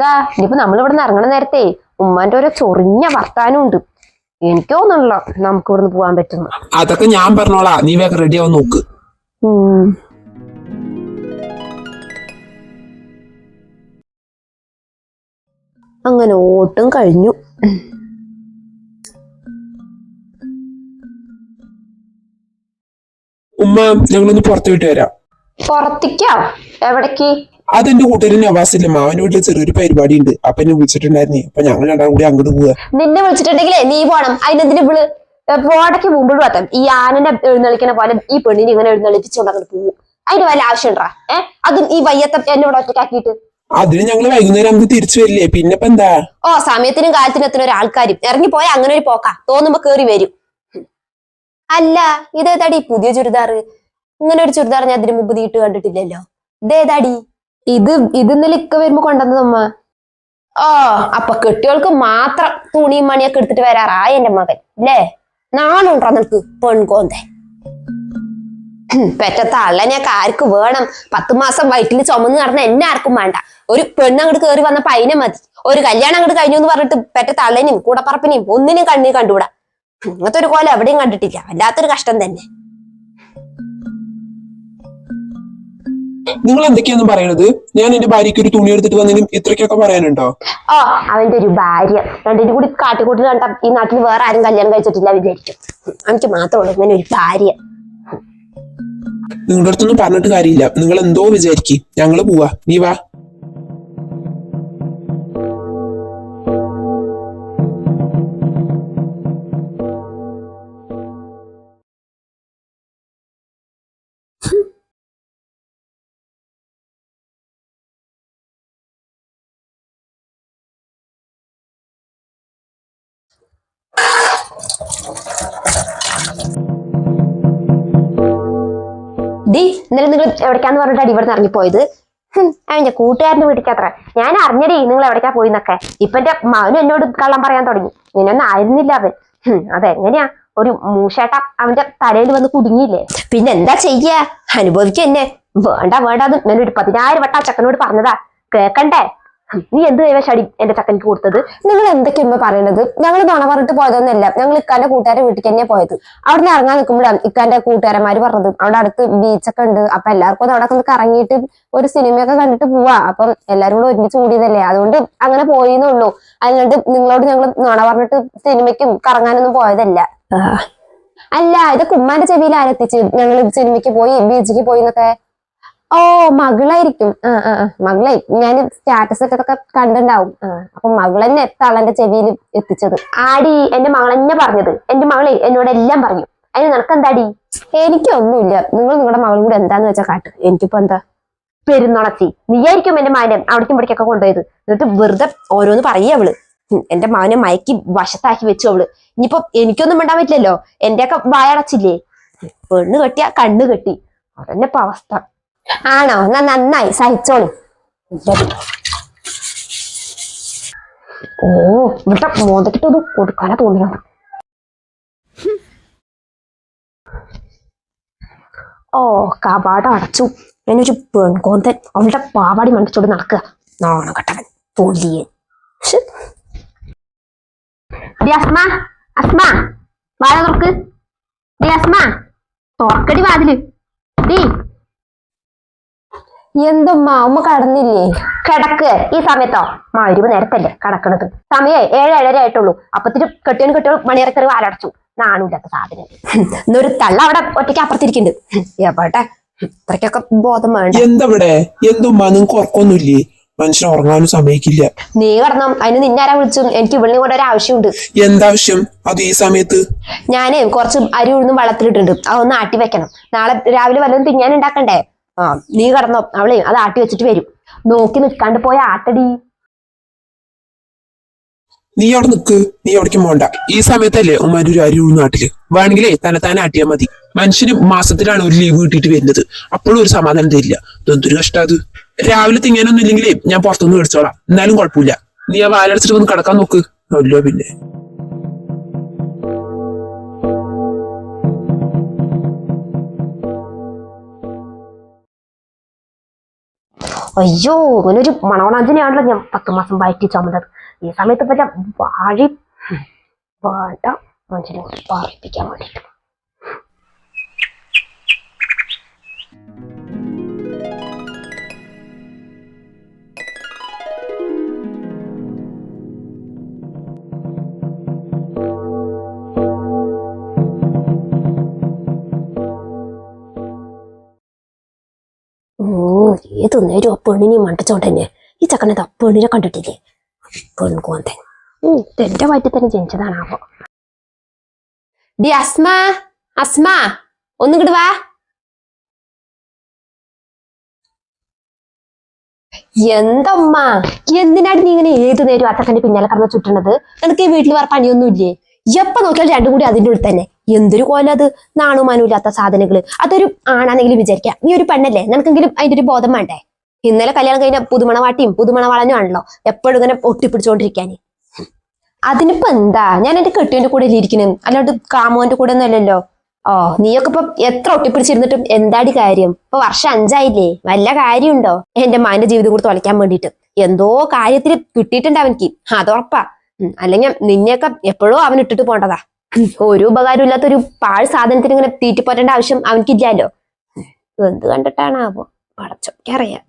ഇക്ക ഇനിയിപ്പോ നമ്മളിവിടെ നിന്ന് ഇറങ്ങണ നേരത്തെ ഉമ്മാന്റെ ഓരോ ചൊറിഞ്ഞ വർത്താനം ഉണ്ട് എനിക്ക് തോന്നണല്ലോ നമുക്ക് ഇവിടുന്ന് പോകാൻ പറ്റുന്നു. അതൊക്കെ ഞാൻ പറഞ്ഞോളാ. നീ വേഗം റെഡി ആവാൻ നോക്ക്. അങ്ങനെ ഓട്ടും കഴിഞ്ഞു. ഉമ്മ ഞങ്ങളൊന്ന് പുറത്തു വിട്ട് വരാം. പുറത്തേക്കോ? എവിടേക്ക്? അതെന്റെ കൂട്ടുകാരൻ നവാസില്ലേ മാവന്റെ വീട്ടിൽ ചെറിയൊരു പരിപാടി ഉണ്ട് അപ്പൊ എന്നെ വിളിച്ചിട്ടുണ്ടായിരുന്നേ. അപ്പൊ ഞങ്ങൾ രണ്ടാം കൂടി അങ്ങോട്ട് പോവാ. നിന്നെ വിളിച്ചിട്ടുണ്ടെങ്കിലേ നീ പോണം. അതിനെന്തിന് വിൾ പോടക്ക് മുമ്പിൽ പറ്റാം ഈ ആനന്റെ എഴുന്നള്ളിക്കണ പോലെ ഈ പെണ്ണിനെ ഇങ്ങനെ എഴുന്നള്ളിപ്പിച്ചോണ്ട് അങ്ങോട്ട് പോകും അതിന് വല്ല ആവശ്യണ്ടാ ഏഹ് അതും ഈ വയ്യത്ത എന്നെ ഇവിടെ ഒറ്റക്കാക്കിയിട്ട് അതിന് ഞങ്ങൾ വൈകുന്നേരം നമുക്ക് തിരിച്ചു വരില്ലേ? പിന്നെ എന്താ? ഓ സമയത്തിനും കാലത്തിനും എത്തുന്ന ഒരാൾക്കാരും. ഇറങ്ങിപ്പോയ അങ്ങനെ ഒരു പോക്കാ. തോന്നുമ്പോ കേറി വരും. അല്ല ഇതേതാടി പുതിയ ചുരിദാറ്? ഇങ്ങനെ ഒരു ചുരിദാർ ഞാൻ അതിന് മുമ്പ് നീട്ട് കണ്ടിട്ടില്ലല്ലോ. ഇതേതാടി? ഇത് ഇത് ഇന്നലെ ഇക്ക വരുമ്പോ കൊണ്ടുവന്നതമ്മ ഓ അപ്പൊ കെട്ടികൾക്ക് മാത്രം തുണിയും മണിയൊക്കെ എടുത്തിട്ട് വരാറാ എന്റെ മകൻ അല്ലേ നാളുണ്ടോ നിനക്ക് പെൺകോന്തേ? പെറ്റത്ത അള്ളനെയൊക്കെ ആർക്ക് വേണം. പത്ത് മാസം വയറ്റിൽ ചുമന്ന് നടന്ന എന്നെ ആർക്കും വേണ്ട. ഒരു പെണ്ണ് അങ്ങോട്ട് കയറി വന്നപ്പോ അതിനെ മതി. ഒരു കല്യാണം അങ്ങോട്ട് കഴിഞ്ഞു എന്ന് പറഞ്ഞിട്ട് പെറ്റത്ത അള്ളനെയും കൂടപ്പറപ്പിനെയും ഒന്നിനും കണ്ണിൽ കണ്ടുകൂടാ? അങ്ങനത്തെ ഒരു കോലം എവിടെയും കണ്ടിട്ടില്ല. വല്ലാത്തൊരു കഷ്ടം തന്നെ. നിങ്ങൾ എന്തൊക്കെയാന്ന് പറയണത്? ഞാൻ എന്റെ ഭാര്യയ്ക്ക് ഒരു തുണി എടുത്തിട്ട് വന്നതിനും ഇത്രയ്ക്കൊക്കെ പറയാനുണ്ടോ? ഓ അവന്റെ ഒരു ഭാര്യ. രണ്ടിനും കൂടി കാട്ടിക്കൂട്ടി കണ്ട ഈ നാട്ടിൽ വേറെ ആരും കല്യാണം കഴിച്ചിട്ടില്ല വിചാരിക്കും. എനിക്ക് മാത്രമുള്ളൂ ഇങ്ങനെ ഒരു ഭാര്യ. നിങ്ങളുടെ അടുത്തൊന്നും പറഞ്ഞിട്ട് കാര്യമില്ല. നിങ്ങൾ എന്തോ വിചാരിക്കും. ഞങ്ങൾ പോവാ. നീ വാ. ഡി ഇന്നലെ നിങ്ങൾ എവിടേക്കാന്ന് പറഞ്ഞിട്ടാണ് ഇവിടെ ഇറങ്ങിപ്പോയത്? അവന്റെ അവന്റെ കൂട്ടുകാരനെ വീട്ടിലേക്കത്ര ഞാൻ അറിഞ്ഞടി നിങ്ങൾ എവിടേക്കാ പോയിന്നൊക്കെ. ഇപ്പൊ എന്റെ മകനും എന്നോട് കള്ളം പറയാൻ തുടങ്ങി. ഇങ്ങനെയൊന്നും ആയിരുന്നില്ല അവൻ. അതെങ്ങനെയാ? ഒരു മൂഷേട്ട അവന്റെ തലയിൽ വന്ന് കുടുങ്ങിയില്ലേ? പിന്നെ എന്താ ചെയ്യാ? അനുഭവിക്കുക എന്നെ. വേണ്ട വേണ്ട ഞാനൊരു പതിനായിരം വട്ടം ആ ചക്കനോട് പറഞ്ഞതാ. കേക്കണ്ടേ? നീ എന്ത് കൈവശാടി എന്റെ ചക്കനിക്ക് കൊടുത്തത്? നിങ്ങൾ എന്തൊക്കെയുമ്പോ പറയണത്? ഞങ്ങൾ നുണ പറഞ്ഞിട്ട് പോയതൊന്നുമല്ല. ഞങ്ങൾ ഇക്കാന്റെ കൂട്ടുകാരെ വീട്ടിൽ തന്നെ പോയത്. അവിടെ നിന്ന് ഇറങ്ങാൻ നിൽക്കുമ്പോഴാണ് ഇക്കാന്റെ കൂട്ടുകാരന്മാര് പറഞ്ഞത്. അവിടെ അടുത്ത് ബീച്ചൊക്കെ ഉണ്ട്. അപ്പൊ എല്ലാവർക്കും അത് അവിടെ ഒന്ന് കറങ്ങിയിട്ട് ഒരു സിനിമയൊക്കെ കണ്ടിട്ട് പോവാ. അപ്പം എല്ലാരും കൂടെ ഒരുമിച്ച് കൂടിയതല്ലേ. അതുകൊണ്ട് അങ്ങനെ പോയിന്നുള്ളൂ അല്ലാണ്ട് നിങ്ങളോട് ഞങ്ങൾ നുണ പറഞ്ഞിട്ട് സിനിമയ്ക്കും കറങ്ങാനൊന്നും പോയതല്ല. അല്ല ഇത് കുമ്മാന്റെ ചെവിയിൽ ആരെത്തിച്ച് ഞങ്ങൾ സിനിമയ്ക്ക് പോയി ബീച്ചിക്ക് പോയി എന്നൊക്കെ ഓ മകളായിരിക്കും. ആ മകളെ ഞാൻ സ്റ്റാറ്റസ് ഒക്കെ കണ്ടിണ്ടാവും അപ്പൊ മകൾ തന്നെ തളന്റെ ചെവിയിൽ എത്തിച്ചത്? ആടി എന്റെ മകൾ തന്നെ പറഞ്ഞത്. എന്റെ മകളെ എന്നോട് എല്ലാം പറഞ്ഞു. അതിന് നിനക്ക് എന്താടി എനിക്കൊന്നുമില്ല. നിങ്ങൾ നിങ്ങളുടെ മകളും കൂടെ എന്താന്ന് വെച്ചാൽ കാട്ട് എനിക്കിപ്പോ എന്താ? പെരുന്നൊണച്ചി നീയായിരിക്കും എന്റെ മാനം അവിടേക്കും ഇവിടേക്കൊക്കെ കൊണ്ടുപോയത്. എന്നിട്ട് വെറുതെ ഓരോന്ന് പറയേ അവൾ. എന്റെ മകനെ മയക്കി വശത്താക്കി വെച്ചു അവൾ. ഇനിയിപ്പോ എനിക്കൊന്നും മിണ്ടാൻ പറ്റില്ലല്ലോ. എന്റെയൊക്കെ വായടച്ചില്ലേ? പെണ്ണ് കെട്ടിയാ കണ്ണ് കെട്ടി. അതന്നെ അവസ്ഥ. ആണോ? എന്നാ നന്നായി. സഹിച്ചോളി. ഓ ഇവിടെ മോതക്കിട്ടത് കൊടുക്കാനാ തോന്നുന്നത്. ഓ കപാടം അടച്ചു. എന്നൊരു പെൺകോന്തൻ. അവളുടെ പാവാടി മണ്ടിച്ചോട് നടക്കുക. നാണം കെട്ടവൻ. പൊലിയൻ. അസ്മ അസ്മ. തുറക്കടി വാതിൽ. ഡീ. എന്തുമ്മ? ഉമ്മ കടന്നില്ലേ? കിടക്ക്. ഈ സമയത്തോ? മാരുവ് നേരത്തല്ലേ കടക്കണത്. സമയേ ഏഴ് ഏഴര ആയിട്ടുള്ളൂ. അപ്പത്തിന് കെട്ടിയൻ കെട്ടിയ മണിയറക്കറി വാലടച്ചു. നാണൂല്ലാത്ത സാധനം. എന്നൊരു തള്ള അവിടെ ഒറ്റയ്ക്ക് അപ്പുറത്തിരിക്കുന്നുണ്ട്. എവിടെ? ഇത്രയ്ക്കൊക്കെ ബോധം വേണ്ട. എന്തവിടെ? എന്തുമ്മാ? നിങ്ങൾക്ക് ഉറക്കൊന്നുമില്ലേ? മനുഷ്യൻ ഉറങ്ങാനും സമയക്കില്ല. നീ കടന്നു. അതിന് നിന്നാരാ വിളിച്ചു? എനിക്ക് ഇവിടെ കൂടെ ഒരു ആവശ്യമുണ്ട്. എന്താവശ്യം അത് ഈ സമയത്ത്? ഞാനേ കുറച്ച് അരി ഉഴുന്നും വെള്ളത്തിലിട്ടുണ്ട് അതൊന്ന് ആട്ടി വെക്കണം. നാളെ രാവിലെ വല്ലതും തിന്നാൻ ഉണ്ടാക്കണ്ടേ ആ നീ കടന്നോ. അവളെ അത് ആട്ടി വെച്ചിട്ട് വരും. നോക്കി നിൽക്കാണ്ട് പോയ ആട്ടടി. നീ അവിടെ നിക്ക്. നീ അവിടേക്കും പോണ്ട. ഈ സമയത്തല്ലേ ഉമ്മാന്റെ ഒരു അരി നാട്ടിൽ. വേണമെങ്കിലേ തന്നെത്താനെ ആട്ടിയാൽ മതി. മനുഷ്യന് മാസത്തിലാണ് ഒരു ലീവ് കിട്ടിയിട്ട് വരുന്നത്. അപ്പോഴും ഒരു സമാധാനം തരില്ല. ഇതെന്തൊരു കഷ്ടം അത് രാവിലെ തിങ്ങാനൊന്നും ഇല്ലെങ്കിലേ ഞാൻ പുറത്തുനിന്ന് മേടിച്ചോളാം. എന്നാലും കുഴപ്പമില്ല. നീ ആ വാലടിച്ചിട്ട് വന്ന് കിടക്കാൻ നോക്ക്. അല്ലോ പിന്നെ. അയ്യോ ഇങ്ങനെ ഒരു മണവണാഞ്ചനെയാണല്ലോ ഞാൻ പത്ത് മാസം വയറ്റി ചുമന്നത്. ഈ സമയത്ത് പറ്റാ വാഴി വേണ്ട മനുഷ്യനെ പറയിപ്പിക്കാൻ വേണ്ടിട്ട് ഏത് നേരം ആ പെണ്ണിനെ മണ്ടച്ചോണ്ട് തന്നെ ഈ ചക്കനെ ആ പെണ്ണിനെ കണ്ടിട്ടില്ലേ? പെൺകോന്തൻ എന്റെ വയറ്റിൽ തന്നെ ജനിച്ചതാണാവോ ഡി അസ്മ അസ്മ ഒന്നിങ്ങോട്ട് വാ. എന്തമ്മ? എന്തിനാണ് നീ ഇങ്ങനെ ഏത് നേരം അച്ചക്കന്റെ ചക്കന്റെ പിന്നാലെ കടന്ന് ചുറ്റണത്? നിനക്ക് ഈ വീട്ടിൽ വേറെ പണിയൊന്നുമില്ലേ? എപ്പ നോക്കിയാലും രണ്ടും കൂടി അതിന്റെ ഉള്ളിൽ തന്നെ. എന്തൊരു കോലം അത്? നാണുമാനും ഇല്ലാത്ത സാധനങ്ങൾ അതൊരു ആണാണെങ്കിലും വിചാരിക്കാം. നീ ഒരു പെണ്ണല്ലേ? നിനക്കെങ്കിലും അതിന്റെ ഒരു ബോധം വേണ്ടേ? ഇന്നലെ കല്യാണം കഴിഞ്ഞ പുതുമണവാട്ടിയും പുതുമണവാളനും ആണല്ലോ. എപ്പോഴും ഇങ്ങനെ ഒട്ടിപ്പിടിച്ചോണ്ടിരിക്കാൻ അതിനിപ്പോ എന്താ? ഞാൻ എന്റെ കെട്ടിയന്റെ കൂടെ ഇരിക്കുന്നു അല്ലാണ്ട് കാമോന്റെ കൂടെ ഒന്നും അല്ലല്ലോ. ഓ നീയൊക്കെ ഇപ്പൊ എത്ര ഒട്ടിപ്പിടിച്ചിരുന്നിട്ടും എന്താടി കാര്യം? ഇപ്പൊ വർഷം അഞ്ചായില്ലേ? വല്ല കാര്യമുണ്ടോ? എന്റെ മാന്റെ ജീവിതം കൂടെ തുളയ്ക്കാൻ വേണ്ടിയിട്ട്. എന്തോ കാര്യത്തിൽ കിട്ടിയിട്ടുണ്ട് അവനക്ക്. ഉം, അല്ലെങ്കിൽ നിന്നെയൊക്കെ എപ്പോഴോ അവൻ ഇട്ടിട്ട് പോണ്ടതാ ഒരു ഉപകാരം ഇല്ലാത്തൊരു പാഴ് സാധനത്തിന് ഇങ്ങനെ തീറ്റിപ്പോറ്റേണ്ട ആവശ്യം അവനക്കില്ലല്ലോ എന്ത് കണ്ടിട്ടാണ് ആവോ അറിയാം.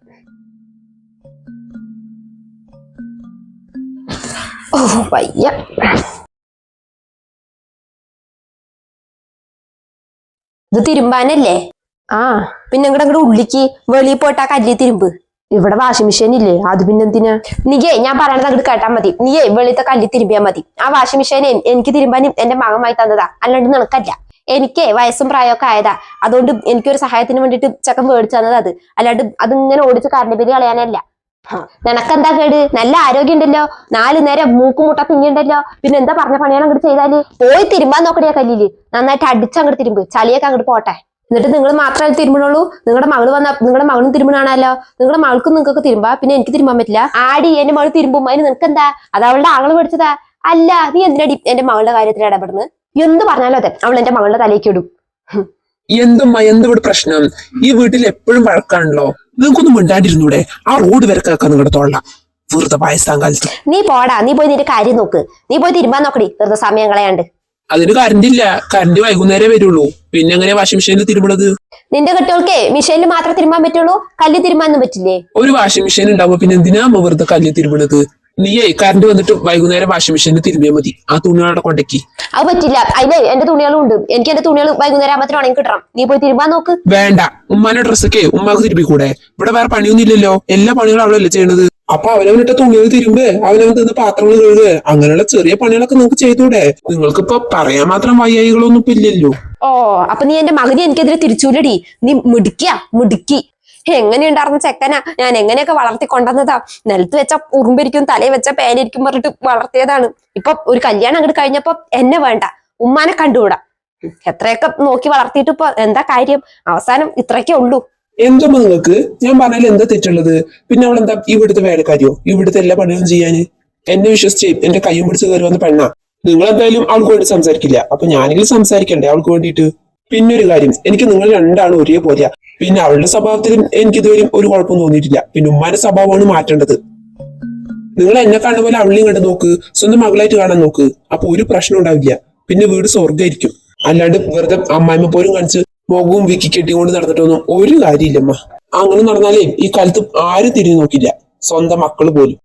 ഓ വയ്യ. ഇത് തിരുമ്പാനല്ലേ? ആ. പിന്നെ ഇങ്ങടെ ഇങ്ങോട്ട് ഉള്ളിക്ക് വെളിയിൽ പോയിട്ട് ആ കല്ലിൽ തിരുമ്പ്. ഇവിടെ വാഷിംഗ് മെഷീൻ ഇല്ലേ? അത് പിന്നെ എന്തിനാ? നീയേ ഞാൻ പറയണത് അങ്ങോട്ട് കേട്ടാ മതി. നീയേ വെളിയത്തെ കല്ലി തിരുമ്പിയാ മതി. ആ വാഷിംഗ് മെഷീൻ എനിക്ക് തിരുമ്പാനും എന്റെ മകമായി തന്നതാ. അല്ലാണ്ട് നിനക്കല്ല. എനിക്കേ വയസ്സും പ്രായമൊക്കെ ആയതാ. അതുകൊണ്ട് എനിക്കൊരു സഹായത്തിന് വേണ്ടിട്ട് ചക്കൻ മേടിച്ചു തന്നത് അത്. അല്ലാണ്ട് അതിങ്ങനെ ഓടിച്ച് കറണ്ട് ബില്ല് കളയാനല്ല. നിനക്കെന്താ കേട്? നല്ല ആരോഗ്യം ഉണ്ടല്ലോ. നാല് നേരം മൂക്കുമുട്ട തിങ്ങിണ്ടല്ലോ പിന്നെ എന്താ പറഞ്ഞ പണിയാണ് അങ്ങോട്ട് ചെയ്താൽ? പോയി തിരുമ്പാൻ നോക്കണേ കല്ലിൽ. നന്നായിട്ട് അടിച്ചങ്ങോട്ട് തിരുമ്പ്. ചളിയൊക്കെ അങ്ങോട്ട് പോട്ടെ. എന്നിട്ട് നിങ്ങൾ മാത്രമേ തിരുമ്പണുള്ളൂ. നിങ്ങളുടെ മകൾ വന്ന നിങ്ങളുടെ മകളും തിരുമ്പണാണല്ലോ. നിങ്ങളുടെ മകൾക്കും നിങ്ങൾക്ക് തിരുമ്പാ പിന്നെ എനിക്ക് തിരുമ്പാൻ പറ്റില്ല. ആടി എന്റെ മകൾ തിരുമ്പും. അതിന് നിനക്ക് എന്താ അത് അവളുടെ ആകൾ പഠിച്ചതാ. അല്ല നീ എന്തിനടി എന്റെ മകളുടെ കാര്യത്തിൽ ഇടപെടുന്നത് എന്ത് പറഞ്ഞാലും അതെ അവൾ എന്റെ മകളുടെ തലയ്ക്ക് ഇടും. എന്തുമ്മ എന്തിവിടെ പ്രശ്നം? ഈ വീട്ടിൽ എപ്പോഴും വഴക്കാണല്ലോ. നിങ്ങൾക്കൊന്നും മിണ്ടാണ്ടിരുന്നൂടെ? ആ റോഡ് വരെ കേൾക്കാൻ നിങ്ങളുടെ തൊള്ള വെറുതെ വയസ്സാം കാലത്ത് നീ പോടാ നീ പോയി നിന്റെ കാര്യം നോക്ക്. നീ പോയി തിരുമ്പാൻ നോക്കടി. വെറുതെ സമയം കളയാണ്ട്. അതിന് കറണ്ട് ഇല്ല. കറണ്ട് വൈകുന്നേരം വരുള്ളൂ. പിന്നെ എങ്ങനെ വാഷിംഗ് മെഷീനിൽ തിരുമ്പുള്ളത് നിന്റെ കുട്ടികൾക്ക് മെഷീനിൽ മാത്രമേ തിരുമ്പാൻ പറ്റുള്ളൂ? കല്ല് തിരുമ്പാനൊന്നും പറ്റില്ലേ? ഒരു വാഷിംഗ് മെഷീൻ ഉണ്ടാവുമ്പോ പിന്നെ എന്തിനാ അമ്മ വെറുതെ കല്ല് തിരുമ്പുള്ളത് നീയേ കറണ്ട് വന്നിട്ട് വൈകുന്നേരം വാഷിംഗ് മെഷീനിൽ തിരുമ്പിയാൽ മതി. ആ തുണികളുടെ കൊണ്ടക്കി. അത് പറ്റില്ല. അതിലെ എന്റെ തുണികളും ഉണ്ട്. എനിക്ക് എന്റെ തുണികൾ വൈകുന്നേരം മാത്രം ഉണങ്ങി കിട്ടണം. നീ പോയി തിരുമ്പാൻ നോക്ക്. വേണ്ട. ഉമ്മാന്റെ ഡ്രസ്സൊക്കെ ഉമ്മാക്ക് തിരുപ്പിക്കൂടെ ഇവിടെ വേറെ പണിയൊന്നും ഇല്ലല്ലോ. എല്ലാ പണികളും അവളല്ലേ ചെയ്യണത്? അപ്പൊ അവനവനിട്ട തുണികൾ തിരുമ്പ് അവനവൻ തന്ന പാത്രങ്ങൾ കഴുകുക അങ്ങനെയുള്ള ചെറിയ പണികളൊക്കെ നിങ്ങൾക്ക് ചെയ്തൂടെ നിങ്ങൾക്കിപ്പോ പറയാൻ മാത്രം വയ്യായികളൊന്നും ഇല്ലല്ലോ. ഓ അപ്പൊ നീ എന്റെ മകനെ എനിക്കെതിരെ തിരിച്ചൂലടി നീ മിടുക്കിയ മിടുക്കി. എങ്ങനെയുണ്ടായിരുന്ന ചെക്കനാ? ഞാൻ എങ്ങനെയൊക്കെ വളർത്തി കൊണ്ടുവന്നതാ? നിലത്ത് വെച്ച ഉറുമ്പിരിക്കും തലയിൽ വെച്ച പേനിരിക്കും പറഞ്ഞിട്ട് വളർത്തിയതാണ്. ഇപ്പൊ ഒരു കല്യാണം അങ്ങോട്ട് കഴിഞ്ഞപ്പോ എന്നെ വേണ്ട. ഉമ്മാനെ കണ്ടുകൂടാ. എത്രയൊക്കെ നോക്കി വളർത്തിയിട്ട് ഇപ്പൊ എന്താ കാര്യം? അവസാനം ഇത്രയൊക്കെ ഉള്ളൂ. എന്തമ്മ നിങ്ങൾക്ക്? ഞാൻ പറഞ്ഞാൽ എന്താ തെറ്റുള്ളത്? പിന്നെ അവൾ എന്താ ഇവിടുത്തെ വേലക്കാരിയോ? ഇവിടുത്തെ എല്ലാ പണികളും ചെയ്യാന് എന്നെ വിശ്വസിച്ച് എന്റെ കയ്യും പിടിച്ച് കയറി വന്ന പെണ്ണാ. നിങ്ങൾ എന്തായാലും അവൾക്ക് വേണ്ടി സംസാരിക്കില്ല. അപ്പൊ ഞാനെങ്കിലും സംസാരിക്കണ്ടേ അവൾക്ക് വേണ്ടിയിട്ട്? പിന്നെ ഒരു കാര്യം എനിക്ക് നിങ്ങൾ രണ്ടാളും ഒരേപോലെയാ. പിന്നെ അവളുടെ സ്വഭാവത്തിലും എനിക്ക് ഇതുവരെയും ഒരു കുഴപ്പം തോന്നിയിട്ടില്ല. പിന്നെ ഉമ്മാന്റെ സ്വഭാവമാണ് മാറ്റേണ്ടത്. നിങ്ങൾ എന്നെ കാണുന്ന പോലെ അവളെയും കണ്ട് നോക്ക്. സ്വന്തം മകളായിട്ട് കാണാൻ നോക്ക്. അപ്പൊ ഒരു പ്രശ്നം ഉണ്ടാവില്ല. പിന്നെ വീട് സ്വർഗമായിരിക്കും. അല്ലാണ്ട് വെറുതെ അമ്മായിമ്മ പോലും കാണിച്ച് മുഖവും വിക്കി കെട്ടിക്കൊണ്ട് നടന്നിട്ടൊന്നും ഒരു കാര്യമില്ലമ്മ. അങ്ങനെ നടന്നാലേ ഈ കാലത്ത് ആരും തിരിഞ്ഞു നോക്കില്ല സ്വന്തം മക്കൾ പോലും.